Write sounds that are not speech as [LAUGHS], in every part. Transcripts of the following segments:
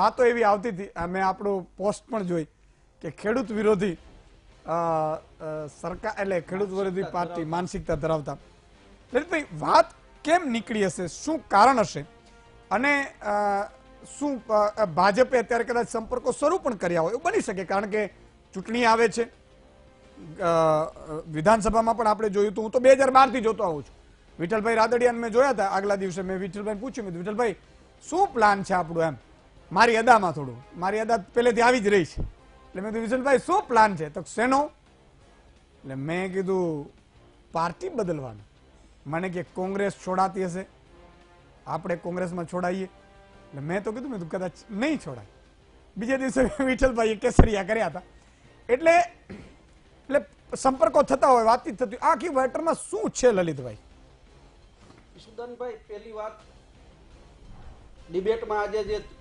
વાતો એવી આવતી હતી. આ મેં આપણું પોસ્ટ પણ જોઈ કે ખેડૂત વિરોધી સરકાર એટલે ખેડૂત વિરોધી પાર્ટી માનસિકતા ધરાવતા. લલિતભાઈ વાત કેમ નીકળી હશે? શું કારણ હશે? અને શું ભાજપે અત્યારે કદાચ સંપર્કો શરૂ પણ કર્યા હોય એવું બની શકે? કારણ કે ચૂંટણી આવે છે. વિધાનસભામાં પણ આપણે જોયું હતું. હું તો બે હજાર બારથી જોતો આવું છું. વિઠ્ઠલભાઈ રાદડિયાને મેં જોયા હતા આગલા દિવસે. મેં વિઠ્ઠલભાઈ પૂછ્યું. મેં વિઠ્ઠલભાઈ શું પ્લાન છે આપણું એમ? મારી અદામાં થોડું. મારી અદા પહેલેથી આવી જ રહી છે. એટલે મેં કીધું વિઠ્ઠલભાઈ શું પ્લાન છે? તો શેનો? એટલે મેં કીધું, પાર્ટી બદલવાનું. મને કે, કોંગ્રેસ છોડાતી હશે. આપણે કોંગ્રેસમાં છોડાઈએ. એટલે મેં તો કીધું, મેં તું કદાચ નહીં છોડાય. બીજે દિવસે [LAUGHS] વિઠ્ઠલભાઈએ કેસરિયા કર્યા હતા. એટલે એટલે સંપર્કો થતા હોય, વાતચીત થતી હોય. આખી વેટરમાં શું છે લલિતભાઈ? સુદનભાઈ પહેલી વાત, ડિબેટમાં આજે જે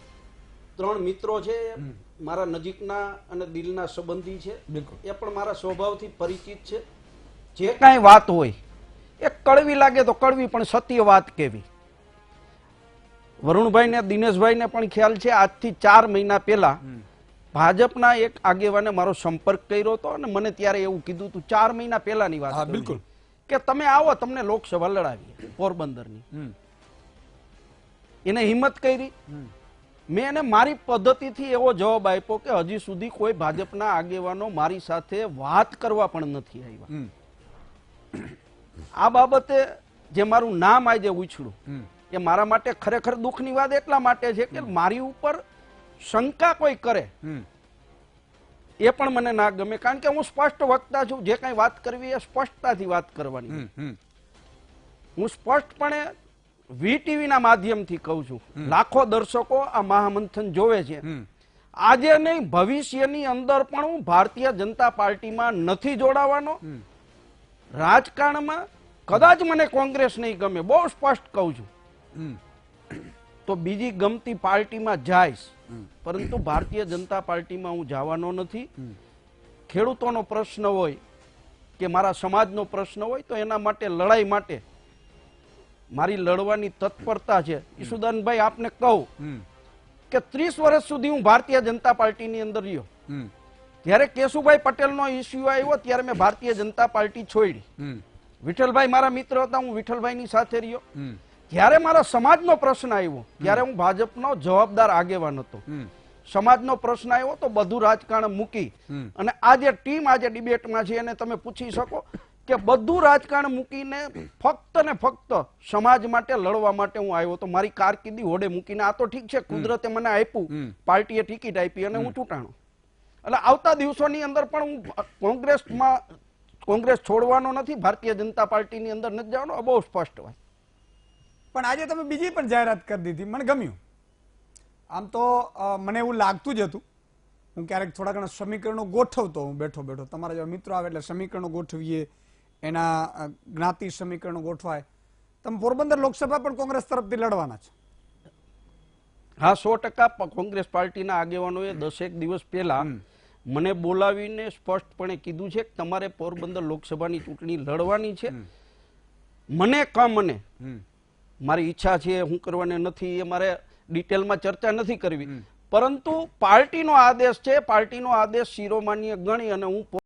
ત્રણ મિત્રો છે મારા નજીકના અને દિલના સંબંધી છે. એ પણ મારા સ્વભાવથી પરિચિત છે. જે કાંઈ વાત હોય એ કડવી લાગે તો કડવી પણ સત્ય વાત કેવી? વરુણભાઈ ને દિનેશભાઈ ને પણ ખ્યાલ છે આજથી ચાર મહિના પહેલા ભાજપના એક આગેવાને મારો સંપર્ક કર્યો હતો અને મને ત્યારે એવું કીધું હતું ચાર મહિના પહેલાની વાત હા, બિલકુલ. કે તમે આવો તમને લોકસભા લડાવી પોરબંદરની. એને હિંમત કરી. મેં એને મારી પદ્ધતિથી એવો જવાબ આપ્યો કે હજી સુધી કોઈ ભાજપના આગેવાનો મારી સાથે વાત કરવા પણ નથી આવ્યા આ બાબતે જે મારું નામ આજે ઉછળું. એ મારા માટે ખરેખર દુઃખની વાત એટલા માટે છે કે મારી ઉપર શંકા કોઈ કરે. એ પણ મને ના ગમે કારણ કે હું સ્પષ્ટ વક્તા છું જે કાંઈ વાત કરવી એ સ્પષ્ટતાથી વાત કરવાની. હું સ્પષ્ટપણે વીટીવી ના માધ્યમથી કહું છું. લાખો દર્શકો આ મહામંથન જોવે છે. આજે નહીં ભવિષ્યની અંદર પણ હું ભારતીય જનતા પાર્ટીમાં નથી જોડાવાનો. રાજકારણમાં કદાચ મને કોંગ્રેસ નહીં ગમે બહુ સ્પષ્ટ કહું છું. તો બીજી ગમતી પાર્ટીમાં જઈશ. પરંતુ ભારતીય જનતા પાર્ટીમાં હું જવાનો નથી. ખેડૂતોનો પ્રશ્ન હોય કે મારા સમાજનો પ્રશ્ન હોય તો એના માટે લડાઈ માટે મારી લડવાની તત્પરતા છે. ઈસુદાનભાઈ આપને કહું કે ત્રીસ વર્ષ સુધી હું ભારતીય જનતા પાર્ટીની અંદર રહ્યો. ત્યારે કેશુભાઈ કેશુભાઈ પટેલનો ઇસ્યુ આવ્યો ત્યારે મેં ભારતીય જનતા પાર્ટી છોડી. વિઠ્ઠલભાઈ મારા મિત્ર હતા હું વિઠ્ઠલભાઈની સાથે રહ્યો. જ્યારે મારા સમાજનો પ્રશ્ન આવ્યો ત્યારે હું ભાજપનો જવાબદાર આગેવાન હતો. સમાજનો પ્રશ્ન આવ્યો તો બધું રાજકારણ મૂકી. અને આ જે ટીમ આજે ડિબેટમાં છે એને તમે પૂછી શકો. કે બધું રાજકારણ મૂકીને ફક્ત ને ફક્ત સમાજ માટે લડવા માટે હું આવ્યો તો મારી કારકિર્દી હોડે મૂકીને આ તો ઠીક છે કુદરતે મને આપ્યું. પાર્ટીએ ટિકિટ આપી અને હું ચૂંટાણો. એટલે આવતા દિવસોની અંદર પણ હું કોંગ્રેસમાં કોંગ્રેસ છોડવાનો નથી ભારતીય જનતા પાર્ટીની અંદર નથી જવાનો બહુ સ્પષ્ટ હોય પણ આજે તમે બીજી પણ જાહેરાત કરી દીધી મને ગમ્યું. આમ તો મને એવું લાગતું જ હતું. હું ક્યારેક થોડા ઘણા સમીકરણો ગોઠવતો હું બેઠો બેઠો. તમારા જેવા મિત્રો આવે એટલે સમીકરણો ગોઠવીએ. એના જ્ઞાતિ સમીકરણો ગોઠવાય. તમે પોરબંદર લોકસભા પણ કોંગ્રેસ તરફથી લડવાના છો. હા સો ટકા કોંગ્રેસ પાર્ટીના આગેવાનોએ દસેક દિવસ પહેલા મને બોલાવીને સ્પષ્ટપણે કીધું છે કે તમારે પોરબંદર લોકસભાની ચૂંટણી લડવાની છે. મને કામ મને? મારી ઈચ્છા છે હું કરવાની નથી એ મારે ડિટેલમાં ચર્ચા નથી કરવી. પરંતુ પાર્ટીનો આદેશ છે પાર્ટીનો આદેશ શિરોમાન્ય ગણી અને હું